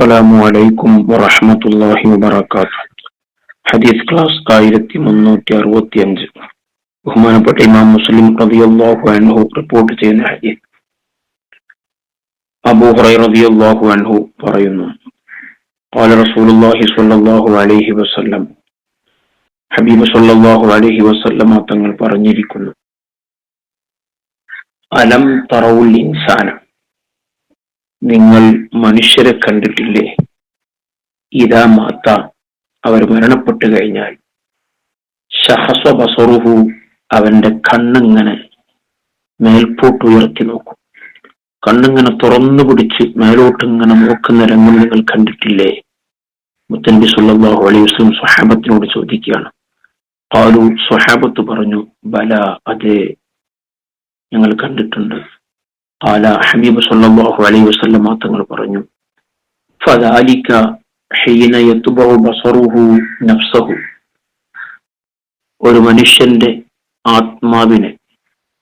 അസ്സലാമു അലൈക്കും വറഹമത്തല്ലാഹി വബർക്കാത്തു ഹദീസ് ക്ലാസ് ആയിരത്തി മുന്നൂറ്റി അറുപത്തി അഞ്ച് ബഹുമാനപ്പെട്ട ഇമാം മുസ്ലിം റളിയല്ലാഹു അൻഹു റിപ്പോർട്ട് ചെയ്യുന്ന ഹദീസ് അബൂ ഹുറൈറ റളിയല്ലാഹു അൻഹു പറയുന്നു قال رسول الله صلى الله عليه وسلم ഹബീബ് സല്ലല്ലാഹു അലൈഹി വസല്ലമ തങ്ങൾ പറഞ്ഞിരിക്കുന്നു അലം തറവുൽ ഇൻസാന നിങ്ങൾ മനുഷ്യരെ കണ്ടിട്ടില്ലേ? ഇതാ മാത്ത അവർ മരണപ്പെട്ടു കഴിഞ്ഞാൽ. ഷഹസ അവന്റെ കണ്ണിങ്ങനെ മേൽപോട്ട് ഉയർത്തി നോക്കും. കണ്ണിങ്ങനെ തുറന്നു പിടിച്ച് മേലോട്ടിങ്ങനെ നോക്കുന്ന രംഗം നിങ്ങൾ കണ്ടിട്ടില്ലേ? മുത്തൻബി സുല്ലാഹു അലൈഹി വസ്ലം സ്വഹാബത്തിനോട് ചോദിക്കുകയാണ്. പാലു സ്വഹാബത്ത് പറഞ്ഞു ബല അതെ ഞങ്ങൾ കണ്ടിട്ടുണ്ട്. ആല ഹബീബ് സല്ലല്ലാഹു അലൈഹി വസല്ലം തങ്ങൾ പറഞ്ഞു ഫദാലിക ഹീന യത്ബഉ ബസറുഹു നഫ്സഹു ഒരു മനുഷ്യന്റെ ആത്മാവിനെ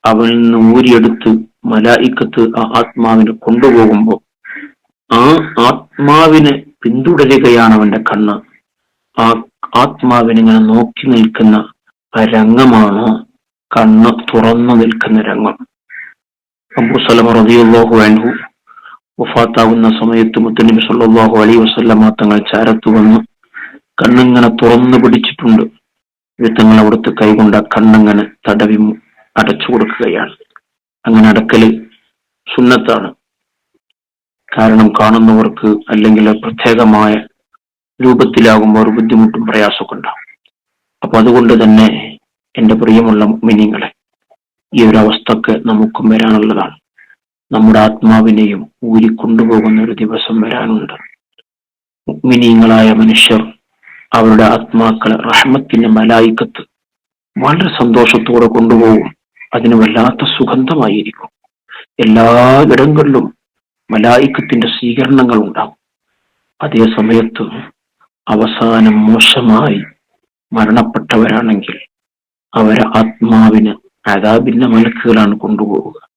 അവൻ നിന്ന് ഊരിയെടുത്ത് മലായിക്കത്ത് ആ ആത്മാവിനെ കൊണ്ടുപോകുമ്പോൾ ആ ആത്മാവിനെ പിന്തുടരുകയാണ് അവന്റെ കണ്ണ്. ആ ആത്മാവിനെങ്ങനെ നോക്കി നിൽക്കുന്ന രംഗമാണ് കണ്ണ് തുറന്നു നിൽക്കുന്ന രംഗം. അബൂ സലമ റളിയല്ലാഹു അൻഹു വഫാത്താവുന്ന സമയത്ത് മുത്തനബി സല്ലാഹു അലൈഹി വസല്ലമ തങ്ങൾ ചാരത്ത് വന്ന്. കണ്ണിങ്ങനെ തുറന്നു പിടിച്ചിട്ടുണ്ട്. തങ്ങൾ അവിടുത്തെ കൈകൊണ്ട് ആ കണ്ണിങ്ങനെ തടവി അടച്ചു കൊടുക്കുകയാണ്. അങ്ങനെ അടക്കൽ സുന്നത്താണ്. കാരണം കാണുന്നവർക്ക് അല്ലെങ്കിൽ പ്രത്യേകമായ രൂപത്തിലാകുമ്പോൾ ഒരു ബുദ്ധിമുട്ടും പ്രയാസമൊക്കെ ഉണ്ടാവും അപ്പൊ അതുകൊണ്ട് തന്നെ എന്റെ പ്രിയമുള്ള മിനിങ്ങളെ ഈ അവസ്ഥക്ക് നമുക്കും വരാനുള്ളതാണ്. നമ്മുടെ ആത്മാവിനെയും ഊരിക്കൊണ്ടുപോകുന്ന ഒരു ദിവസം വരാനുണ്ട്. മിനിയങ്ങളായ മനുഷ്യർ അവരുടെ ആത്മാക്കളെ റഹ്മത്തിന്റെ മലായിക്കത്ത് വളരെ സന്തോഷത്തോടെ കൊണ്ടുപോകും. അതിന് വല്ലാത്ത സുഗന്ധമായിരിക്കും. എല്ലാ ഇടങ്ങളിലും മലായിക്കത്തിന്റെ സ്വീകരണങ്ങൾ ഉണ്ടാകും. അതേ സമയത്ത് അവസാനം മോശമായി മരണപ്പെട്ടവരാണെങ്കിൽ അവരെ ആത്മാവിന് അതാബിന്റെ മലക്കുകളാണ് കൊണ്ടുപോവുക.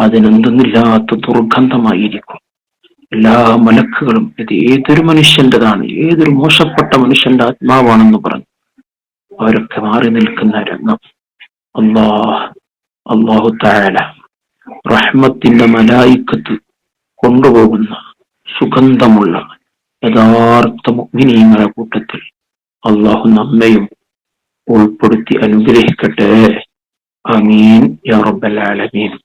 അതിനെന്തെന്നില്ലാത്ത ദുർഗന്ധമായിരിക്കും. എല്ലാ മലക്കുകളും ഇത് ഏതൊരു മനുഷ്യന്റെതാണ് ഏതൊരു മോശപ്പെട്ട മനുഷ്യന്റെ ആത്മാവാണെന്ന് പറഞ്ഞു. അവരൊക്കെ മാറി നിൽക്കുന്ന രംഗം. അള്ളാഹ് അള്ളാഹു താഴല റഹ്മത്തിന്റെ മലായിക്കത്ത് കൊണ്ടുപോകുന്ന സുഗന്ധമുള്ള യഥാർത്ഥ മുഗ്നീയങ്ങളെ കൂട്ടത്തിൽ അള്ളാഹു നമ്മയും ഉൾപ്പെടുത്തി അനുഗ്രഹിക്കട്ടെ. آمين يا رب العالمين